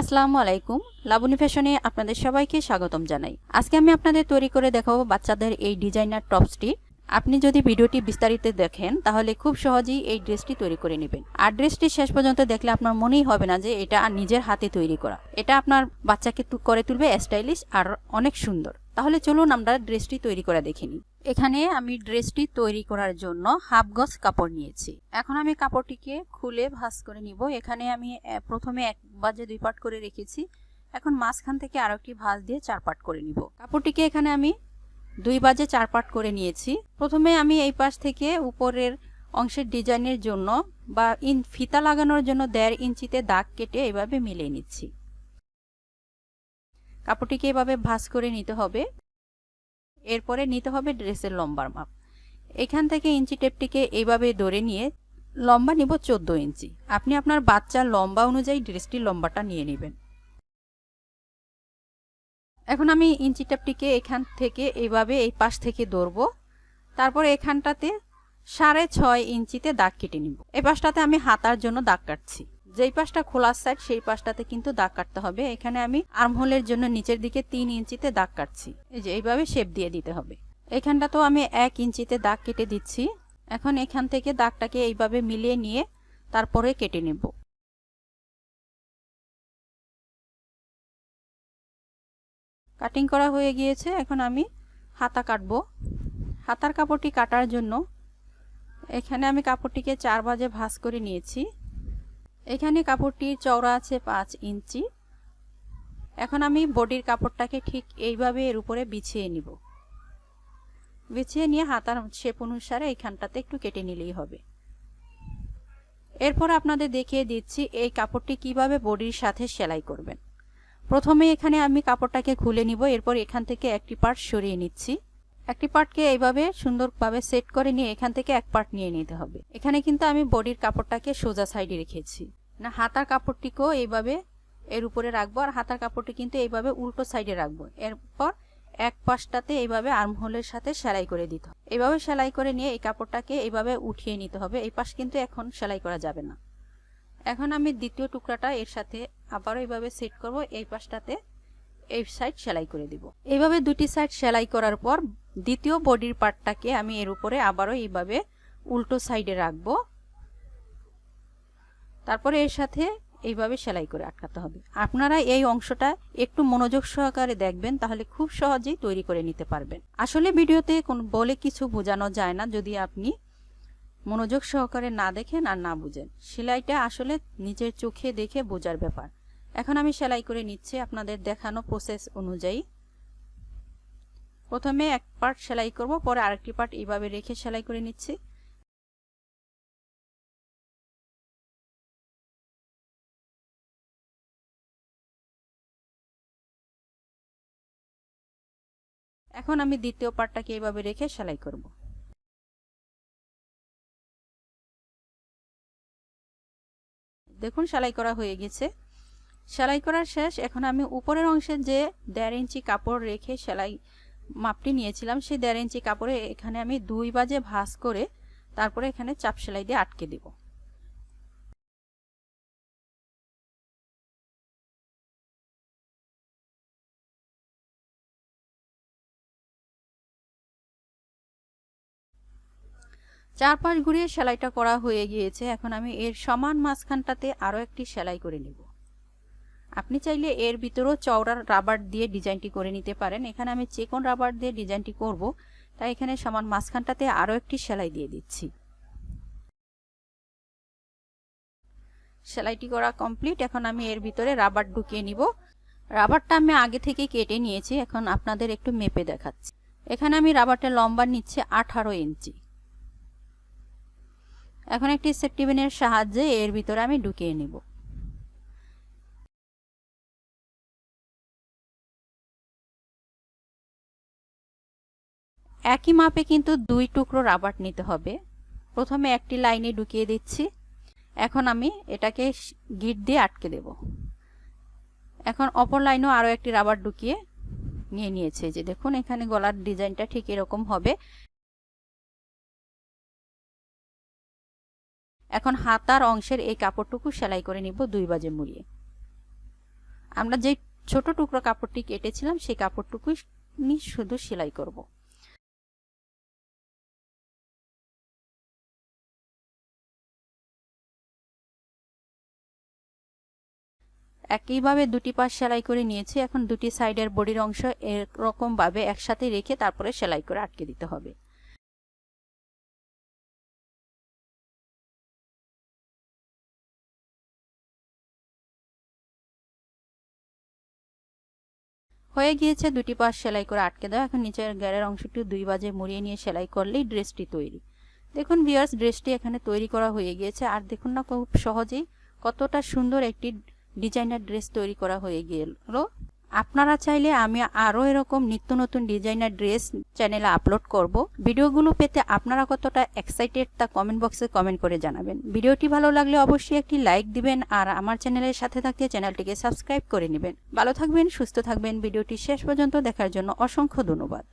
আসসালামু আলাইকুম। লাবণী ফ্যাশনে আপনাদের সবাইকে স্বাগতম জানাই। আজকে আমি আপনাদের তৈরি করে দেখাবো বাচ্চাদের এই ডিজাইনার টপসটি। আপনি যদি ভিডিওটি বিস্তারিত দেখেন, তাহলে খুব সহজেই এই ড্রেসটি তৈরি করে নেবেন। আর ড্রেসটি শেষ পর্যন্ত দেখলে আপনার মনেই হবে না যে এটা আর নিজের হাতে তৈরি করা। এটা আপনার বাচ্চাকে করে তুলবে স্টাইলিশ আর অনেক সুন্দর। তাহলে চলুন আমরা ড্রেসটি তৈরি করে দেখে নিই। এখানে আমি ড্রেসটি তৈরি করার জন্য হাফ গজ কাপড় নিয়েছি। এখন আমি কাপড়টিকে খুলে ভাঁজ করে নিব। এখানে আমি প্রথমে এক বাজে দুই পাট করে রেখেছি। এখন মাঝখান থেকে আরও একটি ভাঁজ দিয়ে চার পাট করে নিব। কাপড়টিকে এখানে আমি দুই বাজে চার পাট করে নিয়েছি। প্রথমে আমি এই পাশ থেকে উপরের অংশের ডিজাইনের জন্য বা ইন, ফিতা লাগানোর জন্য দেড় ইঞ্চিতে দাগ কেটে এভাবে মিলিয়ে নিচ্ছি। কাপড়টিকে এভাবে ভাঁজ করে নিতে হবে। এরপরে নিতে হবে ড্রেসের লম্বার মাপ। এখান থেকে ইঞ্চি টেপটিকে এইভাবে ধরে নিয়ে লম্বা নিব চোদ্দ ইঞ্চি। আপনি আপনার বাচ্চার লম্বা অনুযায়ী ড্রেসটির লম্বাটা নিয়ে নেবেন। এখন আমি ইঞ্চি টেপটিকে এখান থেকে এইভাবে এই পাশ থেকে ধরবো। তারপর এখানটাতে সাড়ে ছয় ইঞ্চিতে দাগ কেটে নিব। এই পাশটাতে আমি হাতার জন্য দাগ কাটছি। যেই পাশটা খোলা সাইড সেই পাশটাতে কিন্তু দাগ কাটতে হবে। এখানে আমি আর্মহোলের জন্য নিচের দিকে তিন ইঞ্চিতে দাগ কাটছি। এই যে, এইভাবে শেপ দিয়ে দিতে হবে। এখানটা তো আমি এক ইঞ্চিতে দাগ কেটে দিচ্ছি। এখন এখান থেকে দাগটাকে এইভাবে মিলিয়ে নিয়ে তারপরে কেটে নেব। কাটিং করা হয়ে গিয়েছে। এখন আমি হাতা কাটবো। হাতার কাপড়টি কাটার জন্য এখানে আমি কাপড়টিকে চার বাজে ভাঁজ করে নিয়েছি। এখানে কাপড়টির চওড়া আছে পাঁচ ইঞ্চি। এখন আমি বডির কাপড়টাকে ঠিক এইভাবে এর উপরে বিছিয়ে নিব। বিছিয়ে নিয়ে হাতার শেপ অনুসারে এইখানটাতে একটু কেটে নিলেই হবে। এরপর আপনাদের দেখিয়ে দিচ্ছি এই কাপড়টি কীভাবে বডির সাথে সেলাই করবেন। প্রথমে এখানে আমি কাপড়টাকে খুলে নিব, এরপর এখান থেকে একটি পার্ট সরিয়ে নিচ্ছি। একটি পার্টকে এইভাবে সুন্দরভাবে সেট করে নিয়ে এখান থেকে এক পার্ট নিয়ে নিতে হবে। এখানে কিন্তু আমি বডির কাপড়টাকে সোজা সাইডে রেখেছি। না, হাতার কাপড়টিকেও এইভাবে এর উপরে রাখব আর হাতার কাপড়টি কিন্তু এইভাবে উল্টো সাইডে রাখব। এরপর এক পাশটাতে এইভাবে আর্মহোলের সাথে সেলাই করে দিতে হবে। এইভাবে সেলাই করে নিয়ে এই কাপড়টাকে এইভাবে উঠিয়ে নিতে হবে। এই পাশ কিন্তু এখন সেলাই করা যাবে না। এখন আমি দ্বিতীয় টুকরাটা এর সাথে আবারও এইভাবে সেট করব। এই পাশটাতে এই সাইড সেলাই করে দিব। এইভাবে দুটি সাইড সেলাই করার পর দ্বিতীয় বডির পার্টটাকে আমি এর উপরে আবারও এইভাবে উল্টো সাইডে রাখব। তারপরে এর সাথে এইভাবে সেলাই করে আটকাতে হবে। আপনারা এই অংশটা একটু মনোযোগ সহকারে দেখবেন, তাহলে খুব সহজেই তৈরি করে নিতে পারবেন। আসলে ভিডিওতে কোন বলে কিছু বোঝানো যায় না, যদি আপনি মনোযোগ সহকারে না দেখেন আর না বুঝেন। সেলাইটা আসলে নিজের চোখে দেখে বোঝার ব্যাপার। এখন আমি সেলাই করে নিচ্ছি আপনাদের দেখানো প্রসেস অনুযায়ী। প্রথমে এক পার্ট সেলাই করব, পরে আরেকটি পার্ট এইভাবে রেখে সেলাই করে নিচ্ছি। এখন আমি দ্বিতীয় পার্টটাকে এইভাবে রেখে সেলাই করব। দেখুন, সেলাই করা হয়ে গেছে। সেলাই করার শেষ, এখন আমি উপরের অংশে যে দেড় ইঞ্চি কাপড় রেখে সেলাই মাপটি নিয়েছিলাম, সেই দেড় ইঞ্চি কাপড়ে এখানে আমি দুই বাজে ভাঁজ করে তারপরে এখানে চাপ সেলাই দিয়ে আটকে দেব। চার পাঁচ ঘুরিয়ে সেলাইটা করা হয়ে গিয়েছে। এখন আমি এর সমান মাঝখানটাতে আরও একটি সেলাই করে নেব। আপনি চাইলে এর ভিতরেও চওড়া রাবার দিয়ে ডিজাইনটি করে নিতে পারেন। এখানে আমি চেকন রাবার দিয়ে ডিজাইনটি করব। তাই এখানে সমান মাঝখানটাতে আরও একটি সেলাই দিয়ে দিচ্ছি। সেলাইটি করা কমপ্লিট। এখন আমি এর ভিতরে রাবার ঢুকিয়ে নিব। রাবারটা আমি আগে থেকে কেটে নিয়েছি। এখন আপনাদের একটু মেপে দেখাচ্ছি। এখানে আমি রাবারটা লম্বা নিচ্ছি আঠারো ইঞ্চি। এখন একটি সেফটিবিনের সাহায্যে এর ভিতরে আমি ঢুকিয়ে নিব। একই মাপে কিন্তু দুই টুকরো রাবার নিতে হবে। প্রথমে একটি লাইনে ঢুকিয়ে দিচ্ছি। এখন আমি এটাকে গিট দিয়ে আটকে দেব। এখন অপর লাইনেও আরও একটি রাবার ঢুকিয়ে নিয়ে নিয়েছে। যে দেখুন, এখানে গলার ডিজাইনটা ঠিক এরকম হবে। এখন হাতার অংশের এই কাপড়টুকু সেলাই করে নিব দুই বাজে মুড়িয়ে। আমরা যে ছোট টুকরো কাপড়টি কেটেছিলাম, সেই কাপড়টুকুই শুধু সেলাই করব। একইভাবে দুটি পাশ সেলাই করে নিয়েছি। এখন দুটি সাইডের বডির অংশ এরকমভাবে একসাথে রেখে তারপরে সেলাই করে আটকে দিতে হবে। হয়ে গিয়েছে, দুটি পাশ সেলাই করে আটকে দাও। এখন নিচের গ্যারের অংশটি দুই বাজে মুড়িয়ে নিয়ে সেলাই করলেই ড্রেসটি তৈরি। দেখুন বিয়ার্স ড্রেসটি এখানে তৈরি করা হয়ে গিয়েছে। আর দেখুন না, খুব সহজেই কতটা সুন্দর একটি ডিজাইনার ড্রেস তৈরি করা হয়ে গেল। আপনারা চাইলে আমি আরও এরকম নিত্য নতুন ডিজাইনার ড্রেস চ্যানেলে আপলোড করব। ভিডিওগুলো পেতে আপনারা কতটা এক্সাইটেড তা কমেন্ট বক্সে কমেন্ট করে জানাবেন। ভিডিওটি ভালো লাগলে অবশ্যই একটি লাইক দিবেন আর আমার চ্যানেলের সাথে থাকতে চ্যানেলটিকে সাবস্ক্রাইব করে নেবেন। ভালো থাকবেন, সুস্থ থাকবেন। ভিডিওটি শেষ পর্যন্ত দেখার জন্য অসংখ্য ধন্যবাদ।